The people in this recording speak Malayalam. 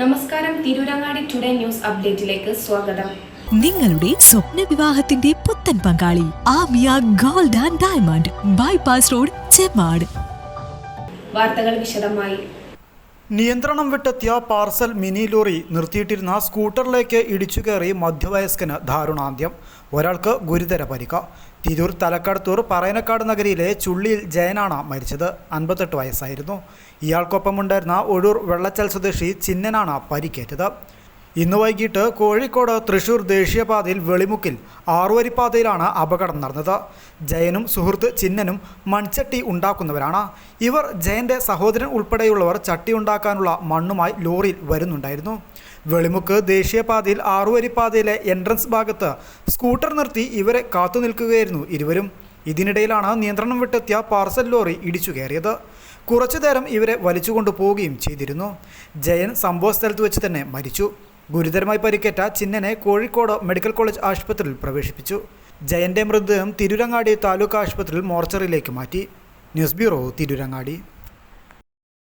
നമസ്കാരം തിരൂരങ്ങാടി ടുഡേ ന്യൂസ് അപ്ഡേറ്റിലേക്ക് സ്വാഗതം. നിങ്ങളുടെ സ്വപ്ന വിവാഹത്തിന്റെ പുത്തൻ പങ്കാളി Amiya gold and diamond bypass road Chemmad വാർത്തകൾ വിശദമായി. നിയന്ത്രണം വിട്ടെത്തിയ പാർസൽ മിനി ലോറി നിർത്തിയിട്ടിരുന്ന സ്കൂട്ടറിലേക്ക് ഇടിച്ചു കയറി മധ്യവയസ്കന് ദാരുണാന്ത്യം. ഒരാൾക്ക് ഗുരുതര പരിക്ക. തിരൂർ തലക്കടത്തൂർ പറയനക്കാട് നഗരിയിലെ ചുള്ളിയിൽ ജയനാണ് മരിച്ചത്. അൻപത്തെട്ട് വയസ്സായിരുന്നു. ഇയാൾക്കൊപ്പമുണ്ടായിരുന്ന ഒഴൂർ വെള്ളച്ചൽ സ്വദേശി ചിന്നനാണ് പരിക്കേറ്റത്. ഇന്ന് വൈകിട്ട് കോഴിക്കോട് തൃശൂർ ദേശീയപാതയിൽ വെളിമുക്കിൽ ആറുവരിപ്പാതയിലാണ് അപകടം നടന്നത്. ജയനും സുഹൃത്ത് ചിന്നനും മൺചട്ടി ഉണ്ടാക്കുന്നവരാണ്. ഇവർ ജയന്റെ സഹോദരൻ ഉൾപ്പെടെയുള്ളവർ ചട്ടി ഉണ്ടാക്കാനുള്ള മണ്ണുമായി ലോറിയിൽ വരുന്നുണ്ടായിരുന്നു. വെളിമുക്ക് ദേശീയപാതയിൽ ആറുവരിപ്പാതയിലെ എൻട്രൻസ് ഭാഗത്ത് സ്കൂട്ടർ നിർത്തി ഇവരെ കാത്തു നിൽക്കുകയായിരുന്നു ഇരുവരും. ഇതിനിടയിലാണ് നിയന്ത്രണം വിട്ടെത്തിയ പാർസൽ ലോറി ഇടിച്ചു കയറിയത്. കുറച്ചു നേരം ഇവരെ വലിച്ചുകൊണ്ടു പോവുകയും ചെയ്തിരുന്നു. ജയൻ സംഭവ സ്ഥലത്ത് വെച്ച് തന്നെ മരിച്ചു. ഗുരുതരമായി പരിക്കേറ്റ ചിന്നനെ കോഴിക്കോട് മെഡിക്കൽ കോളേജ് ആശുപത്രിയിൽ പ്രവേശിപ്പിച്ചു. ജയന്റെ മൃതദേഹം തിരുരങ്ങാടി താലൂക്ക് ആശുപത്രിയിൽ മോർച്ചറിയിലേക്ക് മാറ്റി. News bureau Tirurangadi.